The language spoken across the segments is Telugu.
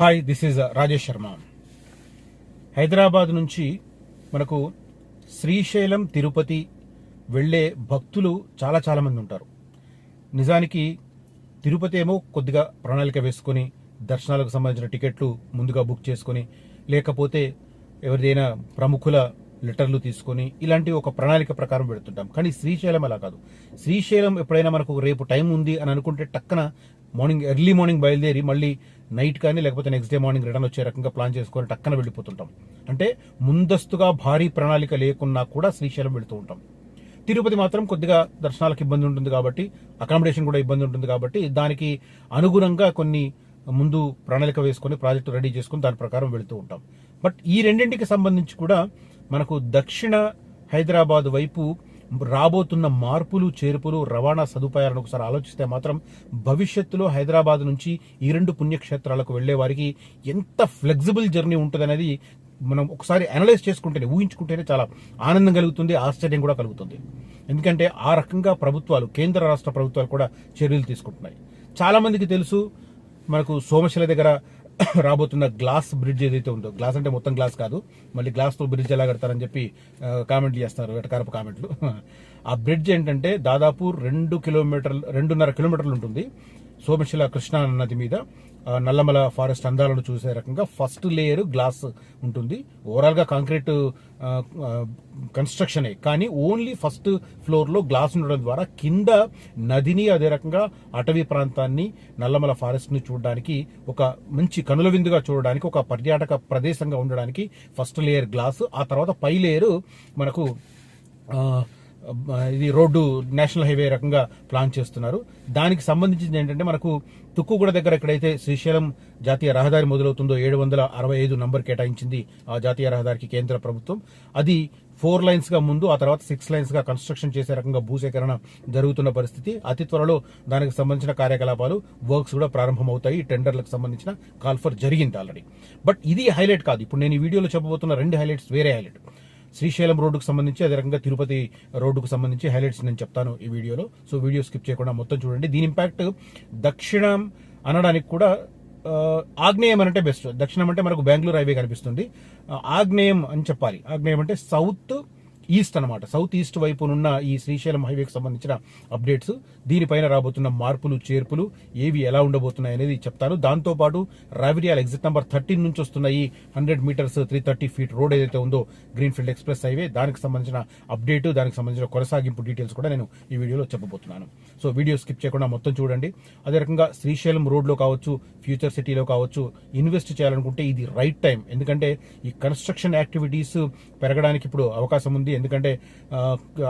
Hi this is Rajesh Sharma Hyderabad నుంచి మనకు శ్రీశైలం తిరుపతి వెళ్ళే భక్తులు చాలా చాలామంది ఉంటారు. నిజానికి తిరుపతి ఏమో కొద్దిగా ప్రణాళిక వేసుకొని దర్శనాలకు సంబంధించిన టికెట్లు ముందుగా బుక్ చేసుకొని లేకపోతే ఎవరిదైనా ప్రముఖుల లెటర్లు తీసుకొని ఇలాంటి ఒక ప్రణాళిక ప్రకారం పెడుతుంటాం కానీ శ్రీశైలం అలా కాదు. శ్రీశైలం ఎప్పుడైనా మనకు రేపు టైం ఉంది అని అనుకుంటే టక్కన మార్నింగ్ ఎర్లీ మార్నింగ్ బయలుదేరి మళ్ళీ నైట్ కానీ లేకపోతే నెక్స్ట్ డే మార్నింగ్ రిటర్న్ వచ్చే రకంగా ప్లాన్ చేసుకొని టక్కన వెళ్ళిపోతుంటాం. అంటే ముందస్తుగా భారీ ప్రణాళిక లేకున్నా కూడా శ్రీశైలం వెళుతూ ఉంటాం. తిరుపతి మాత్రం కొద్దిగా దర్శనాలకు ఇబ్బంది ఉంటుంది కాబట్టి అకామిడేషన్ కూడా ఇబ్బంది ఉంటుంది కాబట్టి దానికి అనుగుణంగా కొన్ని ముందు ప్రణాళిక వేసుకొని ప్రాజెక్టు రెడీ చేసుకుని దాని ప్రకారం వెళుతూ ఉంటాం. బట్ ఈ రెండింటికి సంబంధించి కూడా మనకు దక్షిణ హైదరాబాద్ వైపు రాబోతున్న మార్పులు చేర్పులు రవాణా సదుపాయాలను ఒకసారి ఆలోచిస్తే మాత్రం భవిష్యత్తులో హైదరాబాద్ నుంచి ఈ రెండు పుణ్యక్షేత్రాలకు వెళ్ళే వారికి ఎంత ఫ్లెక్సిబుల్ జర్నీ ఉంటుందనేది మనం ఒకసారి అనలైజ్ చేసుకుంటేనే ఊహించుకుంటేనే చాలా ఆనందం కలుగుతుంది ఆశ్చర్యం కూడా కలుగుతుంది. ఎందుకంటే ఆ రకంగా ప్రభుత్వాలు కేంద్ర రాష్ట్ర ప్రభుత్వాలు కూడా చర్యలు తీసుకుంటున్నాయి. చాలామందికి తెలుసు మనకు సోమశిల దగ్గర రాబోతున్న గ్లాస్ బ్రిడ్జ్ ఏదైతే ఉందో గ్లాస్ అంటే మొత్తం గ్లాస్ కాదు మళ్ళీ గ్లాస్తో బ్రిడ్జ్ ఎలా కడతారని చెప్పి కామెంట్లు చేస్తారు వెటకారపు కామెంట్లు ఆ బ్రిడ్జ్ ఏంటంటే దాదాపు రెండు కిలోమీటర్లు రెండున్నర కిలోమీటర్లు ఉంటుంది. సోమశిల కృష్ణా నది మీద. నల్లమల ఫారెస్ట్ అందాలను చూసే రకంగా ఫస్ట్ లేయర్ గ్లాస్ ఉంటుంది. ఓవరాల్గా కాంక్రీట్ కన్స్ట్రక్షనే. కానీ ఓన్లీ ఫస్ట్ ఫ్లోర్లో గ్లాస్ ఉండడం ద్వారా కింద నదిని అదే రకంగా అటవీ ప్రాంతాన్ని నల్లమల ఫారెస్ట్ని చూడడానికి ఒక మంచి కనుల విందుగా చూడడానికి ఒక పర్యాటక ప్రదేశంగా ఉండడానికి ఫస్ట్ లేయర్ గ్లాస్ ఆ తర్వాత పై లేయర్ మనకు ఇది రోడ్డు నేషనల్ హైవే రకంగా ప్లాన్ చేస్తున్నారు. దానికి సంబంధించింది ఏంటంటే మనకు తుక్కుగూడ దగ్గర ఎక్కడైతే శ్రీశైలం జాతీయ రహదారి మొదలవుతుందో ఏడు వందల అరవై ఐదు నంబర్ కేటాయించింది ఆ జాతీయ రహదారికి కేంద్ర ప్రభుత్వం. అది ఫోర్ లైన్స్గా ముందు ఆ తర్వాత సిక్స్ లైన్స్గా కన్స్ట్రక్షన్ చేసే రకంగా భూసేకరణ జరుగుతున్న పరిస్థితి. అతి త్వరలో దానికి సంబంధించిన కార్యకలాపాలు వర్క్స్ కూడా ప్రారంభమవుతాయి. టెండర్లకు సంబంధించిన కాల్ఫర్ జరిగింది ఆల్రెడీ. బట్ ఇది హైలైట్ కాదు. ఇప్పుడు నేను ఈ వీడియోలో చెప్పబోతున్న రెండు హైలైట్స్ వేరే హైలైట్. శ్రీశైలం రోడ్డుకు సంబంధించి అదే రకంగా తిరుపతి రోడ్డుకు సంబంధించి హైలైట్స్ నేను చెప్తాను ఈ వీడియోలో. సో వీడియో స్కిప్ చేయకుండా మొత్తం చూడండి. దీని ఇంపాక్ట్ దక్షిణం అనడానికి కూడా ఆగ్నేయం అంటే బెస్ట్. దక్షిణం అంటే మనకు బెంగళూరు హైవే కనిపిస్తుంది. ఆగ్నేయం అని చెప్పాలి. ఆగ్నేయం అంటే సౌత్ ఈస్ట్ అనమాట సౌత్ ఈస్ట్ వైపునున్న ఈ శ్రీశైలం హైవేకి సంబంధించిన అప్డేట్స్ దీనిపైన రాబోతున్న మార్పులు చేర్పులు ఏవి ఎలా ఉండబోతున్నాయి అనేది చెప్తాను. దాంతో పాటు ఎగ్జిట్ నెంబర్ థర్టీన్ నుంచి వస్తున్న ఈ hundred metres three thirty feet road ఏదైతే ఉందో గ్రీన్ఫీల్డ్ ఎక్స్ప్రెస్ హైవే దానికి సంబంధించిన అప్డేట్ దానికి సంబంధించిన కొనసాగింపు డీటెయిల్స్ కూడా నేను ఈ వీడియోలో చెప్పబోతున్నాను. సో వీడియో స్కిప్ చేయకుండా మొత్తం చూడండి. అదే రకంగా శ్రీశైలం రోడ్లో కావచ్చు ఫ్యూచర్ సిటీలో కావచ్చు ఇన్వెస్ట్ చేయాలనుకుంటే ఇది రైట్ టైం. ఎందుకంటే ఈ కన్స్ట్రక్షన్ యాక్టివిటీస్ పెరగడానికి ఇప్పుడు అవకాశం ఉంది. ఎందుకంటే ఆ,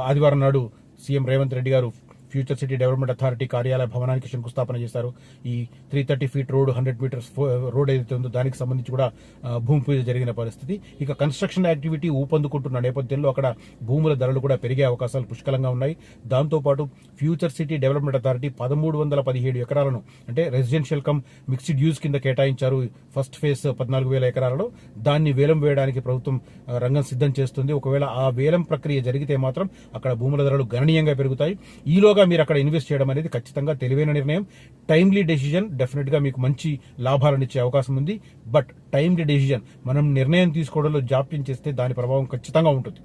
ఆదివారం నాడు సీఎం రేవంత్ రెడ్డి గారు ఫ్యూచర్ సిటీ డెవలప్మెంట్ అథారిటీ కార్యాలయ భవనానికి శంకుస్థాపన చేశారు. ఈ three thirty feet road hundred metres road ఏదైతే ఉందో దానికి సంబంధించి కూడా భూమి పూజ జరిగిన పరిస్థితి. ఇక కన్స్ట్రక్షన్ యాక్టివిటీ ఊపందుకుంటున్న నేపథ్యంలో అక్కడ భూముల ధరలు కూడా పెరిగే అవకాశాలు పుష్కలంగా ఉన్నాయి. దాంతోపాటు ఫ్యూచర్ సిటీ డెవలప్మెంట్ అథారిటీ పదమూడు వందల పదిహేడు ఎకరాలను అంటే రెసిడెన్షియల్ కమ్ మిక్స్డ్ యూజ్ కింద కేటాయించారు ఫస్ట్ ఫేజ్ పద్నాలుగు వేల ఎకరాలలో. దాన్ని వేలం వేయడానికి ప్రభుత్వం రంగం సిద్ధం చేస్తుంది. ఒకవేళ ఆ వేలం ప్రక్రియ జరిగితే మాత్రం అక్కడ భూముల ధరలు గణనీయంగా పెరుగుతాయి. ఈలోగా మీరు అక్కడ ఇన్వెస్ట్ చేయడం అనేది ఖచ్చితంగా తెలివైన నిర్ణయం. టైమ్లీ డెసిజన్ డెఫినెట్గా మీకు మంచి లాభాలను ఇచ్చే అవకాశం ఉంది. బట్ టైమ్లీ డెసిజన్ మనం నిర్ణయం తీసుకోవడంలో జాప్యం చేస్తే దాని ప్రభావం ఖచ్చితంగా ఉంటుంది.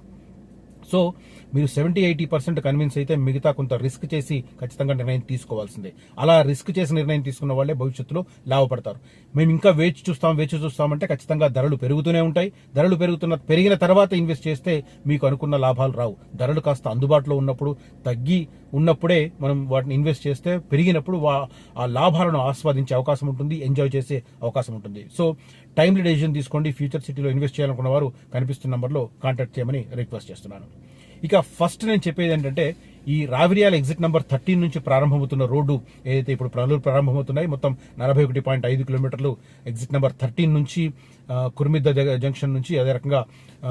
సో మీరు సెవెంటీ ఎయిటీ పర్సెంట్ కన్విన్స్ అయితే మిగతా కొంత రిస్క్ చేసి ఖచ్చితంగా నిర్ణయం తీసుకోవాల్సిందే. అలా రిస్క్ చేసి నిర్ణయం తీసుకున్న వాళ్ళే భవిష్యత్తులో లాభపడతారు. మేము ఇంకా వేచి చూస్తాం వేచి చూస్తామంటే ఖచ్చితంగా ధరలు పెరుగుతూనే ఉంటాయి. ధరలు పెరుగుతున్న పెరిగిన తర్వాత ఇన్వెస్ట్ చేస్తే మీకు అనుకున్న లాభాలు రావు. ధరలు కాస్త అందుబాటులో ఉన్నప్పుడు తగ్గి ఉన్నప్పుడే మనం వాటిని ఇన్వెస్ట్ చేస్తే పెరిగినప్పుడు వా- ఆ లాభాలను ఆస్వాదించే అవకాశం ఉంటుంది ఎంజాయ్ చేసే అవకాశం ఉంటుంది. సో టైమ్లీ డెసిషన్ తీసుకోండి. ఫ్యూచర్ సిటీలో ఇన్వెస్ట్ చేయాలనుకున్న వారు కనిపిస్తున్న నెంబర్లో కాంటాక్ట్ చేయమని రిక్వెస్ట్ చేస్తున్నాను. ఇక ఫస్ట్ నేను చెప్పేది ఏంటంటే ఈ రావిరియాల ఎగ్జిట్ నెంబర్ థర్టీన్ నుంచి ప్రారంభమవుతున్న రోడ్డు ఏదైతే ఇప్పుడు పనులు ప్రారంభమవుతున్నాయి మొత్తం నలభై ఒకటి పాయింట్ ఐదు కిలోమీటర్లు ఎగ్జిట్ నెంబర్ థర్టీన్ నుంచి కుర్మిద్ద దగ్గర జంక్షన్ నుంచి అదే రకంగా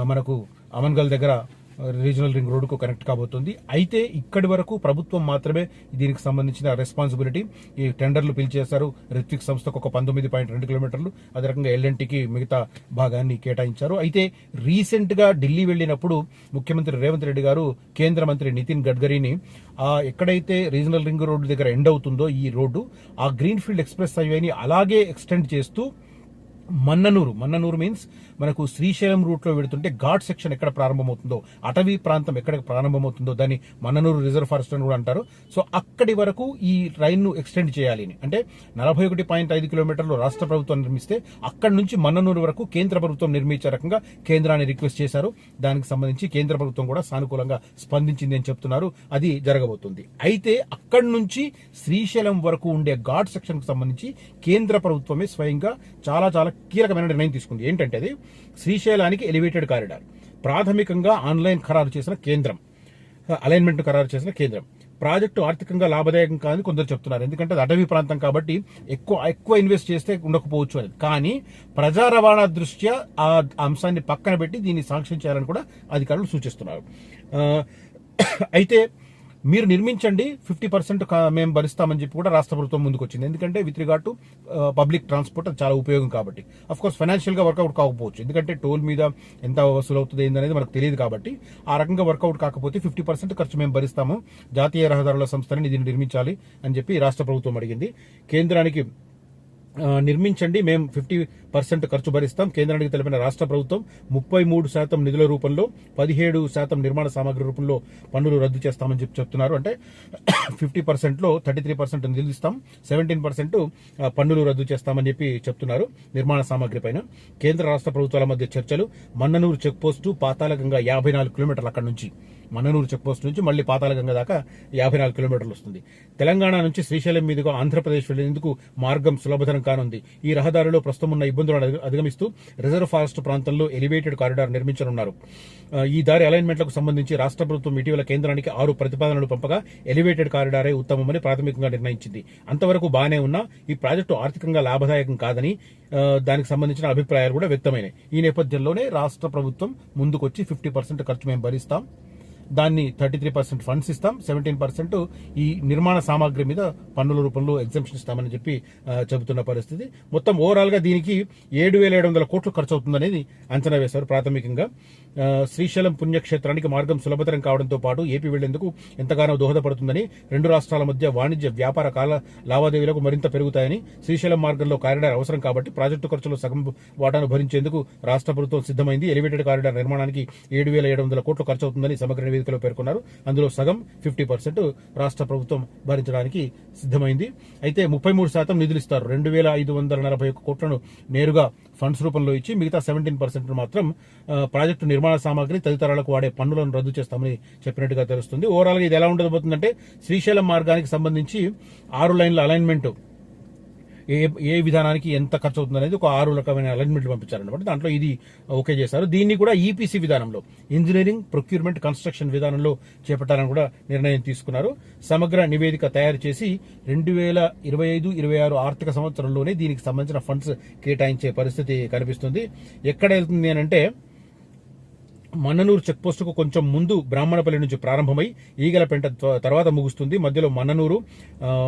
మనకు అమన్గల్ దగ్గర రీజనల్ రింగ్ రోడ్డుకు కనెక్ట్ కాబోతుంది. అయితే ఇక్కడి వరకు ప్రభుత్వం మాత్రమే దీనికి సంబంధించిన రెస్పాన్సిబిలిటీ ఈ టెండర్లు పిలిచేశారు. రిత్విక్ సంస్థకు ఒక పంతొమ్మిది పాయింట్ రెండు కిలోమీటర్లు. అదే రకంగా ఎల్ఎన్టీకి మిగతా భాగాన్ని కేటాయించారు. అయితే రీసెంట్గా ఢిల్లీ వెళ్ళినప్పుడు ముఖ్యమంత్రి రేవంత్ రెడ్డి గారు కేంద్ర మంత్రి నితిన్ గడ్కరీని ఆ ఎక్కడైతే రీజనల్ రింగ్ రోడ్డు దగ్గర ఎండ్ అవుతుందో ఈ రోడ్డు ఆ గ్రీన్ఫీల్డ్ ఎక్స్ప్రెస్ హైవేని అలాగే ఎక్స్టెండ్ చేస్తూ మన్ననూరు. మన్ననూరు మీన్స్ మనకు శ్రీశైలం రూట్లో వెళుతుంటే ఘాట్ సెక్షన్ ఎక్కడ ప్రారంభమవుతుందో అటవీ ప్రాంతం ఎక్కడ ప్రారంభమవుతుందో దాన్ని మన్ననూరు రిజర్వ్ ఫారెస్ట్ అని కూడా అంటారు. సో అక్కడి వరకు ఈ రైన్ను ఎక్స్టెండ్ చేయాలి అని. అంటే నలభై ఒకటి పాయింట్ ఐదు కిలోమీటర్లు రాష్ట్ర ప్రభుత్వం నిర్మిస్తే అక్కడి నుంచి మన్ననూరు వరకు కేంద్ర ప్రభుత్వం నిర్మించే రకంగా కేంద్రాన్ని రిక్వెస్ట్ చేశారు. దానికి సంబంధించి కేంద్ర ప్రభుత్వం కూడా సానుకూలంగా స్పందించింది అని చెప్తున్నారు. అది జరగబోతుంది. అయితే అక్కడి నుంచి శ్రీశైలం వరకు ఉండే ఘాట్ సెక్షన్కు సంబంధించి కేంద్ర ప్రభుత్వమే స్వయంగా చాలా చాలా కీలకమైన నిర్ణయం తీసుకుంది. ఏంటంటే అది శ్రీశైలానికి ఎలివేటెడ్ కారిడార్ ప్రాథమికంగా ఆన్లైన్ ఖరారు చేసిన కేంద్రం. అలైన్మెంట్ ఖరారు చేసిన కేంద్రం. ప్రాజెక్టు ఆర్థికంగా లాభదాయకం కాదని కొందరు చెప్తున్నారు. ఎందుకంటే అది అటవీ ప్రాంతం కాబట్టి ఎక్కువ ఎక్కువ ఇన్వెస్ట్ చేస్తే ఉండకపోవచ్చు అని. కానీ ప్రజా రవాణా దృష్ట్యా ఆ అంశాన్ని పక్కన పెట్టి దీన్ని సాంక్షన్ చేయాలని కూడా అధికారులు సూచిస్తున్నారు. అయితే మీరు నిర్మించండి ఫిఫ్టీ పర్సెంట్ మేము భరిస్తామని చెప్పి కూడా రాష్ట్ర ప్రభుత్వం ముందుకు వచ్చింది ఎందుకంటే with regard to public transport చాలా ఉపయోగం కాబట్టి. అఫ్ కోర్స్ ఫైనాన్షియల్గా వర్కౌట్ కాకపోవచ్చు. ఎందుకంటే టోల్ మీద ఎంత వసూలు అవుతుంది ఏందనేది మనకు తెలియదు కాబట్టి. ఆ రకంగా వర్కౌట్ కాకపోతే ఫిఫ్టీ పర్సెంట్ ఖర్చు మేము భరిస్తాము. జాతీయ రహదారుల సంస్థని దీన్ని నిర్మించాలి అని చెప్పి రాష్ట్ర ప్రభుత్వం అడిగింది. కేంద్రానికి నిర్మించండి. మేము ఫిఫ్టీ పర్సెంట్ ఖర్చు భరిస్తాం. కేంద్రానికి తెలిపిన రాష్ట్ర ప్రభుత్వం ముప్పై మూడు శాతం నిధుల రూపంలో పదిహేడు శాతం నిర్మాణ సామాగ్రి రూపంలో పన్నులు రద్దు చేస్తామని చెప్పి చెప్తున్నారు. అంటే ఫిఫ్టీ పర్సెంట్లో థర్టీ త్రీ పర్సెంట్ నిధులు ఇస్తాం. సెవెంటీన్ పర్సెంట్ పన్నులు రద్దు చేస్తామని చెప్పి చెప్తున్నారు నిర్మాణ సామాగ్రి పైన. కేంద్ర రాష్ట్ర ప్రభుత్వాల మధ్య చర్చలు. మన్ననూరు చెక్ పోస్టు పాతాళగంగా యాభై నాలుగు కిలోమీటర్లు అక్కడ నుంచి. మన్ననూరు చెక్పోస్ట్ నుంచి మళ్ళీ పాతాళగంగ దాకా యాభై నాలుగు కిలోమీటర్లు వస్తుంది. తెలంగాణ నుంచి శ్రీశైలం మీదుగా ఆంధ్రప్రదేశ్ వెళ్ళేందుకు మార్గం సులభతరం కానుంది. ఈ రహదారిలో ప్రస్తుతం ఉన్న ఇబ్బందులను అధిగమిస్తూ రిజర్వ్ ఫారెస్ట్ ప్రాంతంలో ఎలివేటెడ్ కారిడార్ నిర్మించనున్నారు. ఈ దారి అలైన్మెంట్లకు సంబంధించి రాష్ట్ర ప్రభుత్వం ఇటీవల కేంద్రానికి ఆరు ప్రతిపాదనలు పంపగా ఎలివేటెడ్ కారిడారే ఉత్తమమని ప్రాథమికంగా నిర్ణయించింది. అంతవరకు బాగానే ఉన్నా ఈ ప్రాజెక్టు ఆర్థికంగా లాభదాయకం కాదని దానికి సంబంధించిన అభిప్రాయాలు కూడా వ్యక్తమైనాయి. ఈ నేపథ్యంలోనే రాష్ట్ర ప్రభుత్వం ముందుకొచ్చి ఫిఫ్టీ పర్సెంట్ ఖర్చు మేము భరిస్తాం. దాన్ని థర్టీ త్రీ పర్సెంట్ ఫండ్స్ ఇస్తాం. సెవెంటీన్ పర్సెంట్ ఈ నిర్మాణ సామాగ్రి మీద పన్నుల రూపంలో ఎగ్జంప్షన్ ఇస్తామని చెప్పి చెబుతున్న పరిస్థితి. మొత్తం ఓవరాల్గా దీనికి ఏడు వేల ఏడు వందల కోట్లు ఖర్చు అవుతుందనేది అంచనా వేశారు ప్రాథమికంగా. శ్రీశైలం పుణ్యక్షేత్రానికి మార్గం సులభతరం కావడంతో పాటు ఏపీ వెళ్ళేందుకు ఎంతగానో దోహదపడుతుందని రెండు రాష్ట్రాల మధ్య వాణిజ్య వ్యాపార కాల లావాదేవీలకు మరింత పెరుగుతాయని శ్రీశైలం మార్గంలో కారిడార్ అవసరం కాబట్టి ప్రాజెక్టు ఖర్చులో సగం వాటాను భరించేందుకు రాష్ట్ర ప్రభుత్వం సిద్దమైంది ఎలివేటెడ్ కారిడార్ నిర్మాణానికి ఏడు వేల ఏడు వందల కోట్లు ఖర్చు అవుతుందని సమగ్ర నివేదికలో పేర్కొన్నారు. అందులో సగం ఫిఫ్టీ పర్సెంట్ రాష్ట్ర ప్రభుత్వం భరించడానికి సిద్దమైంది అయితే ముప్పై మూడు శాతం నిధులు ఇస్తారు. రెండు వేల ఐదు వందల నలభై ఒక్క కోట్లను నేరుగా ఫండ్స్ రూపంలో ఇచ్చి మిగతా సెవెంటీన్ పర్సెంట్ మాత్రం ప్రాజెక్టు నిర్మాణ సామాగ్రి తదితరాలకు వాడే పన్నులను రద్దు చేస్తామని చెప్పినట్టుగా తెలుస్తుంది. ఓవరాల్గా ఇది ఎలా ఉండబోతుందంటే శ్రీశైలం మార్గానికి సంబంధించి ఆరు లైన్ల అలైన్మెంట్ ఏ ఏ విధానానికి ఎంత ఖర్చు అవుతుంది అనేది ఒక ఆరు రకమైన అలైన్మెంట్లు పంపించారనమాట దాంట్లో ఇది ఓకే చేశారు. దీన్ని కూడా ఈపీసీ విధానంలో ఇంజనీరింగ్ ప్రొక్యూర్మెంట్ కన్స్ట్రక్షన్ విధానంలో చేపట్టాలని కూడా నిర్ణయం తీసుకున్నారు. సమగ్ర నివేదిక తయారు చేసి రెండు వేల ఇరవై ఐదు ఇరవై ఆరు ఆర్థిక సంవత్సరంలోనే దీనికి సంబంధించిన ఫండ్స్ కేటాయించే పరిస్థితి కనిపిస్తుంది. ఎక్కడ వెళ్తుంది అని అంటే మన్ననూరు చెక్పోస్టుకు కొంచెం ముందు బ్రాహ్మణపల్లి నుంచి ప్రారంభమై ఈగలపెంట త్వ- తర్వాత ముగుస్తుంది. మధ్యలో మన్ననూరు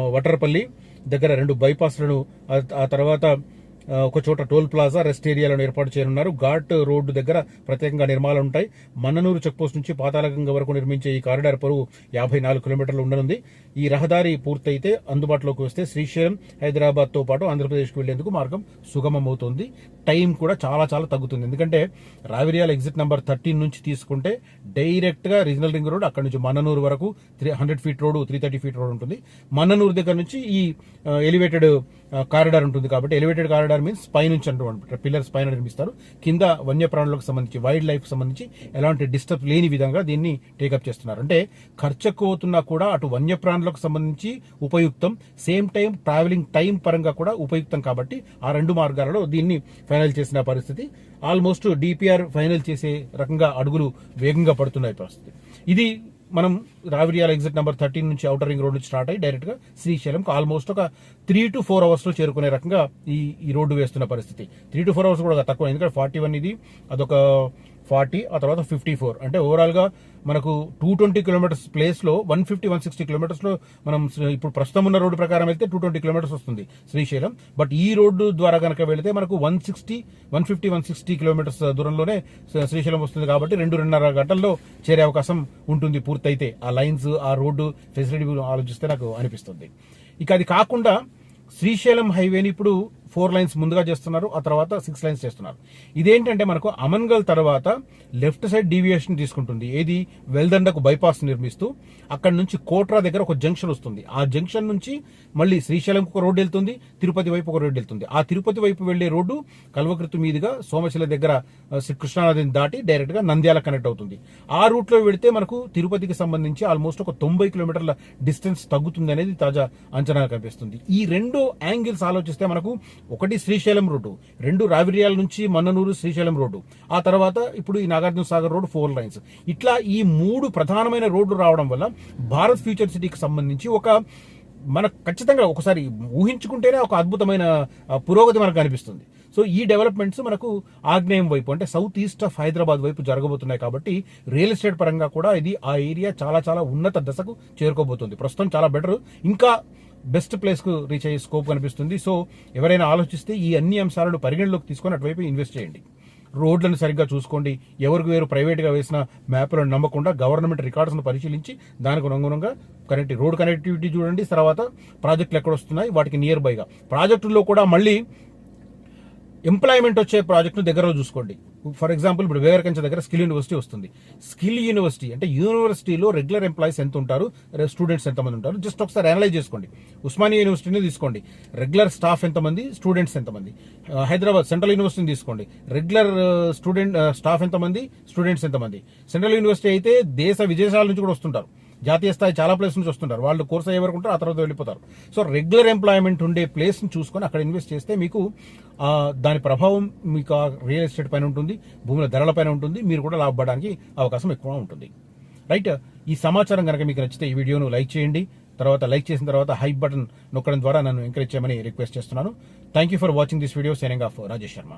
వటరపల్లి దగ్గర రెండు బైపాస్లను ఆ- తర్వాత ఒక చోట టోల్ ప్లాజా రెస్ట్ ఏరియాలను ఏర్పాటు చేయనున్నారు. ఘాట్ రోడ్డు దగ్గర ప్రత్యేకంగా నిర్మాణాలు ఉంటాయి. మన్ననూరు చెక్ పోస్ట్ నుంచి పాతాళగంగ వరకు నిర్మించే ఈ కారిడార్ పొడవు యాభై నాలుగు కిలోమీటర్లు ఉండనుంది. ఈ రహదారి పూర్తయితే అందుబాటులోకి వస్తే శ్రీశైలం హైదరాబాద్తో పాటు ఆంధ్రప్రదేశ్కి వెళ్ళేందుకు మార్గం సుగమం అవుతుంది టైం కూడా చాలా చాలా తగ్గుతుంది. ఎందుకంటే రావిరియాల ఎగ్జిట్ నెంబర్ థర్టీన్ నుంచి తీసుకుంటే డైరెక్ట్గా రీజనల్ రింగ్ రోడ్ అక్కడ నుంచి మన్ననూరు వరకు three hundred feet road three thirty feet road ఉంటుంది. మన్ననూరు దగ్గర నుంచి ఈ ఎలివేటెడ్ కారిడార్ ఉంటుంది కాబట్టి ఎలివేటెడ్ కారిడార్ మీన్స్ పై నుంచి అంటూ పిల్లర్స్ పైన నిర్మిస్తారు. కింద వన్యప్రాణులకు సంబంధించి వైల్డ్ లైఫ్ సంబంధించి ఎలాంటి డిస్టర్బ్ లేని విధంగా దీన్ని టేకప్ చేస్తున్నారు. అంటే ఖర్చు ఎక్కువ అవుతున్నా కూడా అటు వన్యప్రాణులకు సంబంధించి ఉపయుక్తం సేమ్ టైం ట్రావెలింగ్ టైం పరంగా కూడా ఉపయుక్తం కాబట్టి ఆ రెండు మార్గాలలో దీన్ని ఫైనల్ చేసిన పరిస్థితి. ఆల్మోస్ట్ డిపిఆర్ ఫైనల్ చేసే రకంగా అడుగులు వేగంగా పడుతున్నాయి పరిస్థితి. ఇది మనం రావిరియాల ఎగ్జిట్ నెంబర్ థర్టీన్ నుంచి అవుటర్ రింగ్ రోడ్ నుంచి స్టార్ట్ అయ్యి డైరెక్ట్గా శ్రీశైలంకి శ్రీశైలం ఆల్మోస్ట్ ఒక త్రీ టు ఫోర్ అవర్స్లో చేరుకునే రకంగా ఈ ఈ రోడ్డు వేస్తున్న పరిస్థితి. త్రీ టు ఫోర్ అవర్స్ కూడా తక్కువ. ఎందుకంటే ఫార్టీ వన్ ఇది. అదొక ఫార్టీ ఆ తర్వాత ఫిఫ్టీ ఫోర్. అంటే ఓవరాల్గా మనకు టూ ట్వంటీ కిలోమీటర్స్ ప్లేస్లో వన్ ఫిఫ్టీ వన్ సిక్స్టీ కిలోమీటర్స్లో మనం ఇప్పుడు ప్రస్తుతం ఉన్న రోడ్డు ప్రకారం వెళ్తే టూ ట్వంటీ కిలోమీటర్స్ వస్తుంది శ్రీశైలం. బట్ ఈ రోడ్డు ద్వారా కనుక వెళితే మనకు one sixty one fifty one sixty kilometres దూరంలోనే శ్రీశైలం వస్తుంది కాబట్టి రెండు రెండున్నర గంటల్లో చేరే అవకాశం ఉంటుంది పూర్తయితే. ఆ లైన్స్ ఆ రోడ్డు ఫెసిలిటీ ఆలోచిస్తే నాకు అనిపిస్తుంది. ఇక అది కాకుండా శ్రీశైలం హైవేని ఇప్పుడు ఫోర్ లైన్స్ ముందుగా చేస్తున్నారు ఆ తర్వాత సిక్స్ లైన్స్ చేస్తున్నారు. ఇదేంటంటే మనకు అమన్గల్ తర్వాత లెఫ్ట్ సైడ్ డీవియేషన్ తీసుకుంటుంది. ఏది? వెల్దండకు బైపాస్ నిర్మిస్తూ అక్కడ నుంచి కోట్రా దగ్గర ఒక జంక్షన్ వస్తుంది. ఆ జంక్షన్ నుంచి మళ్ళీ శ్రీశైలంకు ఒక రోడ్డు వెళ్తుంది తిరుపతి వైపు ఒక రోడ్డు వెళ్తుంది. ఆ తిరుపతి వైపు వెళ్ళే రోడ్డు కల్వకృతి మీదుగా సోమశిల దగ్గర ఆ, శ్రీ కృష్ణానదిని దాటి డైరెక్ట్గా నంద్యాల కనెక్ట్ అవుతుంది. ఆ రూట్లో వెళితే మనకు తిరుపతికి సంబంధించి ఆల్మోస్ట్ ఒక తొంభై కిలోమీటర్ల డిస్టెన్స్ తగ్గుతుంది అనేది తాజా అంచనా కనిపిస్తుంది. ఈ రెండు యాంగిల్స్ ఆలోచిస్తే మనకు ఒకటి శ్రీశైలం రోడ్డు రెండు రావిర్యాల నుంచి మన్ననూరు శ్రీశైలం రోడ్డు. ఆ తర్వాత ఇప్పుడు ఈ Nagarjuna Sagar road four lines. ఇట్లా ఈ మూడు ప్రధానమైన రోడ్లు రావడం వల్ల భారత్ ఫ్యూచర్ సిటీకి సంబంధించి ఒక మనకు ఖచ్చితంగా ఒకసారి ఊహించుకుంటేనే ఒక అద్భుతమైన పురోగతి మనకు కనిపిస్తుంది సో ఈ డెవలప్మెంట్స్ మనకు ఆగ్నేయం వైపు అంటే సౌత్ ఈస్ట్ ఆఫ్ హైదరాబాద్ వైపు జరగబోతున్నాయి కాబట్టి రియల్ ఎస్టేట్ పరంగా కూడా ఇది ఆ ఏరియా చాలా చాలా ఉన్నత దశకు చేరుకోబోతుంది. ప్రస్తుతం చాలా బెటర్. ఇంకా బెస్ట్ ప్లేస్కు రీచ్ అయ్యే స్కోప్ కనిపిస్తుంది. సో ఎవరైనా ఆలోచిస్తే ఈ అన్ని అంశాలను పరిగణలోకి తీసుకొని అటువైపు ఇన్వెస్ట్ చేయండి. రోడ్లను సరిగ్గా చూసుకోండి. ఎవరికి వేరు ప్రైవేట్గా వేసిన మ్యాప్లను నమ్మకుండా గవర్నమెంట్ రికార్డ్స్ను పరిశీలించి దానికి అనుగుణంగా కనెక్ట్ రోడ్ కనెక్టివిటీ చూడండి. తర్వాత ప్రాజెక్టులు ఎక్కడ వస్తున్నాయి? వాటికి నియర్ బైగా ప్రాజెక్టుల్లో కూడా మళ్ళీ ఎంప్లాయ్మెంట్ వచ్చే ప్రాజెక్ట్ను దగ్గరలో చూసుకోండి. ఫర్ ఎగ్జాంపుల్ ఇప్పుడు వేగరకంచ దగ్గర స్కిల్ యూనివర్సిటీ వస్తుంది. స్కిల్ యూనివర్సిటీ అంటే యూనివర్సిటీలో రెగ్యులర్ ఎంప్లాయీస్ ఎంత ఉంటారు? స్టూడెంట్స్ ఎంతమంది ఉంటారు? జస్ట్ ఒకసారి అనలైజ్ చేసుకోండి. ఉస్మానియా యూనివర్సిటీని తీసుకోండి. రెగ్యులర్ స్టాఫ్ ఎంతమంది? స్టూడెంట్స్ ఎంతమంది? Uh, హైదరాబాద్ సెంట్రల్ యూనివర్సిటీని తీసుకోండి. రెగ్యులర్ స్టూడెంట్ స్టాఫ్ ఎంతమంది? స్టూడెంట్స్ ఎంతమంది? సెంట్రల్ యూనివర్సిటీ అయితే దేశ విదేశాల నుంచి కూడా వస్తుంటారు. జాతీయ స్థాయి చాలా ప్లేస్ నుంచి వస్తుంటారు. వాళ్ళు కోర్స్ అయ్యే వరకు ఉంటారు ఆ తర్వాత వెళ్ళిపోతారు. సో రెగ్యులర్ ఎంప్లాయ్మెంట్ ఉండే ప్లేస్ని చూసుకొని అక్కడ ఇన్వెస్ట్ చేస్తే మీకు దాని ప్రభావం మీకు ఆ రియల్ ఎస్టేట్ పైన ఉంటుంది భూముల ధరల పైన ఉంటుంది మీరు కూడా లాభపడడానికి అవకాశం ఎక్కువ ఉంటుంది. రైట్ ఈ సమాచారం కనుక మీకు నచ్చితే ఈ వీడియోను లైక్ చేయండి తర్వాత లైక్ చేసిన తర్వాత హైప్ బటన్ నొక్కడం ద్వారా నన్ను ఎంకరేజ్ చేయమని రిక్వెస్ట్ చేస్తున్నాను. Thank you for watching this video signing off Rajesh Sharma